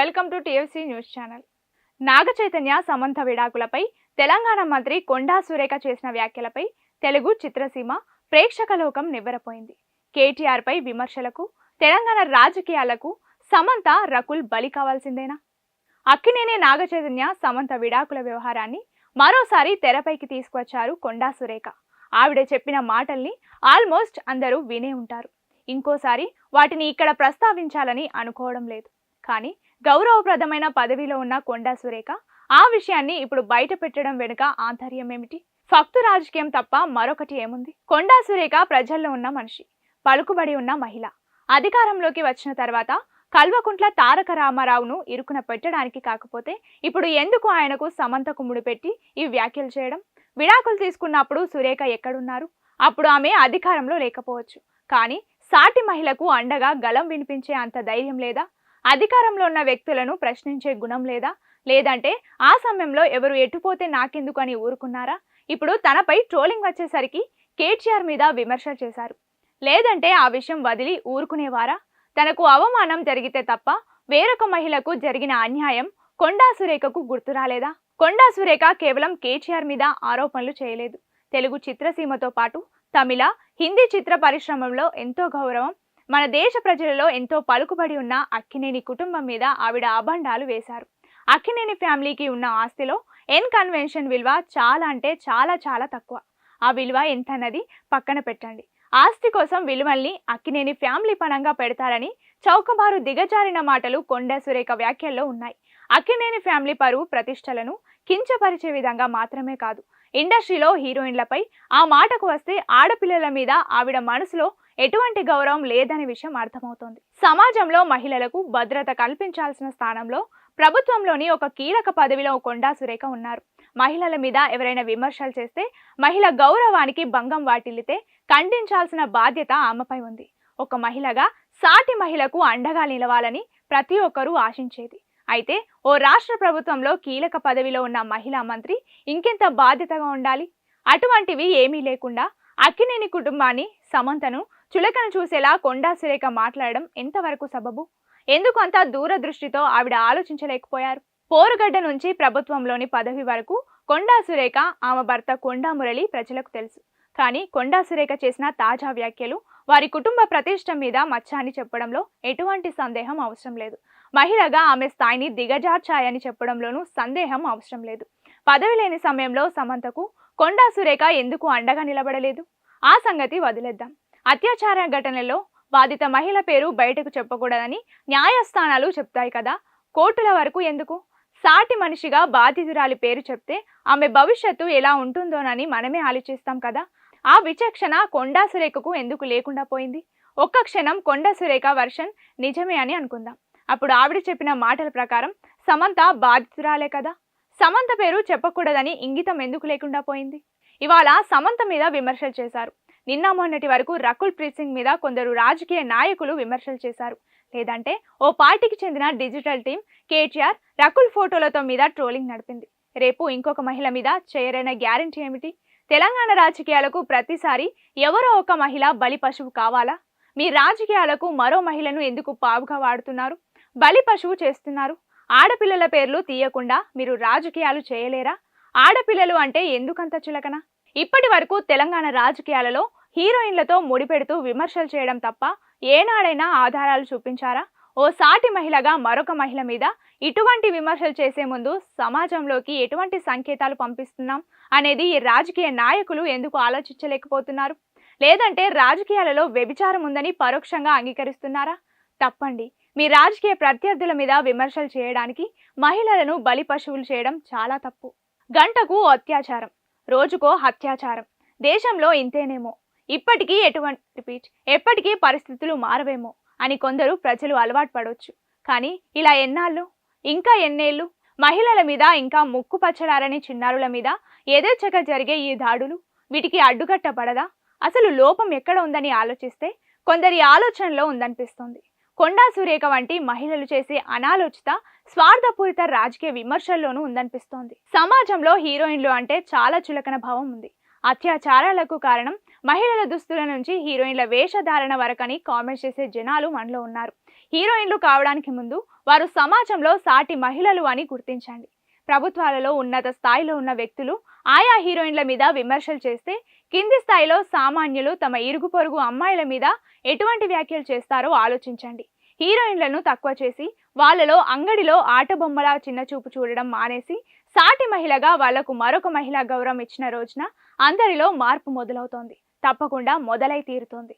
Welcome to TFC news channel. Naga Chaitanya Samantha విడాకులపై Telangana మంత్రి కొండా సురేఖ చేసిన వ్యాఖ్యలపై తెలుగు చిత్రసీమ ప్రేక్షక లోకం నివ్వెరపోయింది. కేటీఆర్ పై విమర్శలకు తెలంగాణ రాజకీయాలకు సమంత రకుల్ బలి కావాల్సిందేనా? అక్కినేని నాగ చైతన్య సమంత విడాకుల వ్యవహారాన్ని మరోసారి తెరపైకి తీసుకువచ్చారు కొండా సురేఖ. ఆవిడ చెప్పిన మాటల్ని ఆల్మోస్ట్ అందరూ వినే ఉంటారు. ఇంకోసారి వాటిని ఇక్కడ ప్రస్తావించాలని అనుకోవడం లేదు. కానీ గౌరవప్రదమైన పదవిలో ఉన్న కొండా సురేఖ ఆ విషయాన్ని ఇప్పుడు బయట పెట్టడం వెనుక ఆంతర్యం ఏమిటి? ఫక్తు రాజకీయం తప్ప మరొకటి ఏముంది? కొండా సురేఖ ప్రజల్లో ఉన్న మనిషి పలుకుబడి ఉన్న మహిళ. అధికారంలోకి వచ్చిన తర్వాత కల్వకుంట్ల తారక రామారావును ఇరుకున పెట్టడానికి కాకపోతే ఇప్పుడు ఎందుకు ఆయనకు సమంతకు ముడిపెట్టి ఈ వ్యాఖ్యలు చేయడం? విడాకులు తీసుకున్నప్పుడు సురేఖ ఎక్కడున్నారు? అప్పుడు ఆమె అధికారంలో లేకపోవచ్చు. కానీ సాటి మహిళకు అండగా గలం వినిపించే అంత ధైర్యం లేదా? అధికారంలో ఉన్న వ్యక్తులను ప్రశ్నించే గుణం లేదా? లేదంటే ఆ సమయంలో ఎవరు ఎటుపోతే నాకెందుకు అని ఊరుకున్నారా? ఇప్పుడు తనపై ట్రోలింగ్ వచ్చేసరికి కేటీఆర్ మీద విమర్శలు చేశారు. లేదంటే ఆ విషయం వదిలి ఊరుకునేవారా? తనకు అవమానం జరిగితే తప్ప వేరొక మహిళకు జరిగిన అన్యాయం కొండా సురేఖకు గుర్తురాలేదా కొండా సురేఖ కేవలం కేటీఆర్ మీద ఆరోపణలు చేయలేదు. తెలుగు చిత్రసీమతో పాటు తమిళ హిందీ చిత్ర పరిశ్రమలో ఎంతో గౌరవం మన దేశ ప్రజలలో ఎంతో పలుకుబడి ఉన్న అక్కినేని కుటుంబం మీద ఆవిడ అభండాలు వేశారు. అక్కినేని ఫ్యామిలీకి ఉన్న ఆస్తిలో ఎన్ కన్వెన్షన్ విలువ చాలా అంటే చాలా చాలా తక్కువ. ఆ విలువ ఎంత అన్నది పక్కన పెట్టండి. ఆస్తి కోసం విలువల్ని అక్కినేని ఫ్యామిలీ పణంగా పెడతారని చౌకబారు దిగజారిన మాటలు కొండ సురేఖ వ్యాఖ్యల్లో ఉన్నాయి. అక్కినేని ఫ్యామిలీ పరువు ప్రతిష్టలను కించపరిచే విధంగా మాత్రమే కాదు. ఇండస్ట్రీలో హీరోయిన్లపై ఆ మాటకు వస్తే ఆడపిల్లల మీద ఆవిడ మనసులో ఎటువంటి గౌరవం లేదనే విషయం అర్థమవుతోంది. సమాజంలో మహిళలకు భద్రత కల్పించాల్సిన స్థానంలో ప్రభుత్వంలోని ఒక కీలక పదవిలో కొండా సురేఖ ఉన్నారు. మహిళల మీద ఎవరైనా విమర్శలు చేస్తే మహిళ గౌరవానికి భంగం వాటిల్లితే ఖండించాల్సిన బాధ్యత ఆమెపై ఉంది. ఒక మహిళగా సాటి మహిళకు అండగా నిలవాలని ప్రతి ఒక్కరూ ఆశించేది. అయితే ఓ రాష్ట్ర ప్రభుత్వంలో కీలక పదవిలో ఉన్న మహిళా మంత్రి ఇంకెంత బాధ్యతగా ఉండాలి? అటువంటివి ఏమీ లేకుండా అక్కినేని కుటుంబాన్ని సమంతను చులకను చూసేలా కొండా సురేఖ మాట్లాడడం ఎంతవరకు సబబు? ఎందుకు అంత దూరదృష్టితో ఆవిడ ఆలోచించలేకపోయారు? పోరుగడ్డ నుంచి ప్రభుత్వంలోని పదవి వరకు కొండా సురేఖ ఆమె భర్త కొండా మురళి ప్రజలకు తెలుసు. కానీ కొండా సురేఖ చేసిన తాజా వ్యాఖ్యలు వారి కుటుంబ ప్రతిష్ట మీద మచ్చాని చెప్పడంలో ఎటువంటి సందేహం అవసరం లేదు. మహిళగా ఆమె స్థాయిని దిగజార్చాయని చెప్పడంలోనూ సందేహం అవసరం లేదు. పదవి లేని సమయంలో సమంతకు కొండా సురేఖ ఎందుకు అండగా నిలబడలేదు? ఆ సంగతి వదిలేద్దాం. అత్యాచార ఘటనలో బాధిత మహిళ పేరు బయటకు చెప్పకూడదని న్యాయస్థానాలు చెప్తాయి కదా. కోర్టుల వరకు ఎందుకు? సాటి మనిషిగా బాధితురాలి పేరు చెప్తే ఆమె భవిష్యత్తు ఎలా ఉంటుందోనని మనమే ఆలోచిస్తాం కదా. ఆ విచక్షణ కొండా సురేఖకు ఎందుకు లేకుండా పోయింది? ఒక్క క్షణం కొండా సురేఖ వర్షన్ నిజమే అని అనుకుందాం. అప్పుడు ఆవిడ చెప్పిన మాటల ప్రకారం సమంత బాధితురాలే కదా. సమంత పేరు చెప్పకూడదని ఇంగితం ఎందుకు లేకుండా పోయింది? ఇవాళ సమంత మీద విమర్శలు చేశారు. నిన్న మొన్నటి వరకు రకుల్ ప్రీత్ సింగ్ మీద కొందరు రాజకీయ నాయకులు విమర్శలు చేశారు. లేదంటే ఓ పార్టీకి చెందిన డిజిటల్ టీం కేటీఆర్ రకుల్ ఫోటోలతో మీద ట్రోలింగ్ నడిపింది. రేపు ఇంకొక మహిళ మీద చేయరైన గ్యారంటీ ఏమిటి? తెలంగాణ రాజకీయాలకు ప్రతిసారి ఎవరో ఒక మహిళ బలి పశువు కావాలా? మీ రాజకీయాలకు మరో మహిళను ఎందుకు పావుగా వాడుతున్నారు? బలి పశువు చేస్తున్నారు. ఆడపిల్లల పేర్లు తీయకుండా మీరు రాజకీయాలు చేయలేరా? ఆడపిల్లలు అంటే ఎందుకంత చులకన? ఇప్పటి వరకు తెలంగాణ రాజకీయాలలో హీరోయిన్లతో ముడిపెడుతూ విమర్శలు చేయడం తప్ప ఏనాడైనా ఆధారాలు చూపించారా? ఓ సాటి మహిళగా మరొక మహిళ మీద ఇటువంటి విమర్శలు చేసే ముందు సమాజంలోకి ఎటువంటి సంకేతాలు పంపిస్తున్నాం? అనేది ఈ రాజకీయ నాయకులు ఎందుకు ఆలోచించలేకపోతున్నారు? లేదంటే రాజకీయాలలో వ్యభిచారం ఉందని పరోక్షంగా అంగీకరిస్తున్నారా? తప్పండి. మీ రాజకీయ ప్రత్యర్థుల మీద విమర్శలు చేయడానికి మహిళలను బలి పశువులు చేయడం చాలా తప్పు. గంటకు అత్యాచారం. రోజుకో హత్యాచారం. దేశంలో ఇంతేనేమో. ఇప్పటికీ ఎటువంటి రిపీట్ ఎప్పటికీ పరిస్థితులు మారవేమో అని కొందరు ప్రజలు అలవాటు పడవచ్చు కానీ ఇలా ఎన్నాళ్ళు? ఇంకా ఎన్నేళ్ళు? మహిళల మీద ఇంకా ముక్కు పచ్చడారని చిన్నారుల మీద యథేచ్ఛగా జరిగే ఈ దాడులు వీటికి అడ్డుకట్టబడదా? అసలు లోపం ఎక్కడ ఉందని ఆలోచిస్తే కొందరి ఆలోచనలో ఉందనిపిస్తుంది. కొండా సురేఖ వంటి మహిళలు చేసే అనాలోచిత స్వార్థపూరిత రాజకీయ విమర్శల్లోనూ ఉందనిపిస్తోంది. సమాజంలో హీరోయిన్లు అంటే చాలా చులకన భావం ఉంది. అత్యాచారాలకు కారణం మహిళల దుస్తుల నుంచి హీరోయిన్ల వేషధారణ వరకని కామెంట్ చేసే జనాలు మనలో ఉన్నారు. హీరోయిన్లు కావడానికి ముందు వారు సమాజంలో సాటి మహిళలు అని గుర్తించండి. ప్రభుత్వాలలో ఉన్నత స్థాయిలో ఉన్న వ్యక్తులు ఆయా హీరోయిన్ల మీద విమర్శలు చేస్తే కింది స్థాయిలో సామాన్యులు తమ ఇరుగు పొరుగు అమ్మాయిల మీద ఎటువంటి వ్యాఖ్యలు చేస్తారో ఆలోచించండి. హీరోయిన్లను తక్కువ చేసి వాళ్ళలో అంగడిలో ఆట బొమ్మల చిన్న చూపు చూడడం మానేసి సాటి మహిళగా వాళ్ళకు మరొక మహిళా గౌరవం ఇచ్చిన రోజున అందరిలో మార్పు మొదలవుతోంది. తప్పకుండా మొదలై తీరుతోంది.